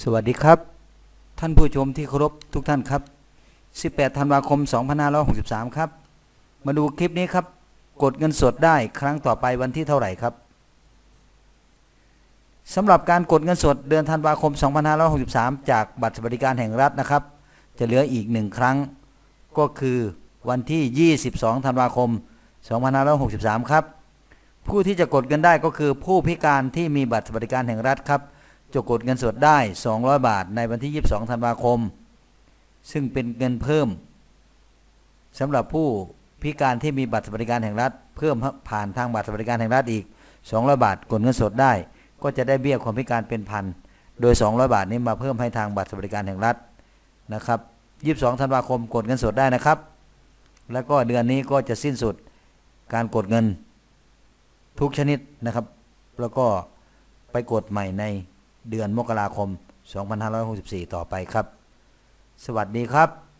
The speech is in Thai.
สวัสดีครับ ท่านผู้ชมที่เคารพทุกท่านครับ 18 ธันวาคม 2563 ครับ มาดูคลิปนี้ครับ กดเงินสดได้ครั้งต่อไปวันที่เท่าไหร่ครับสำหรับการกดเงินสดเดือนธันวาคม 2563 จากบัตรสวัสดิการแห่งรัฐนะครับ จะเหลืออีกหนึ่งครั้ง ก็คือวันที่ 22 ธันวาคม 2563 ครับ ผู้ที่จะกดเงินได้ก็คือผู้พิการที่มีบัตรสวัสดิการแห่งรัฐครับ จะกดเงินสดได้ 200 บาทในวันที่ 22 ธันวาคม ซึ่งเป็นเงินเพิ่มสำหรับผู้พิการที่มีบัตรสวัสดิการแห่งรัฐ เพิ่มผ่านทางบัตรสวัสดิการแห่งรัฐอีก 200 บาทกดเงินสดได้ ก็จะได้เบี้ยความพิการเป็นพันโดย 200 บาทนี้มาเพิ่มให้ทางบัตรสวัสดิการแห่งรัฐนะครับ 22 ธันวาคมกดเงินสดได้นะครับ แล้วก็เดือนนี้ก็จะสิ้นสุดการกดเงินทุกชนิดนะครับ แล้วก็ไปกดใหม่ใน เดือนมกราคม 2564 ต่อไปครับ สวัสดีครับ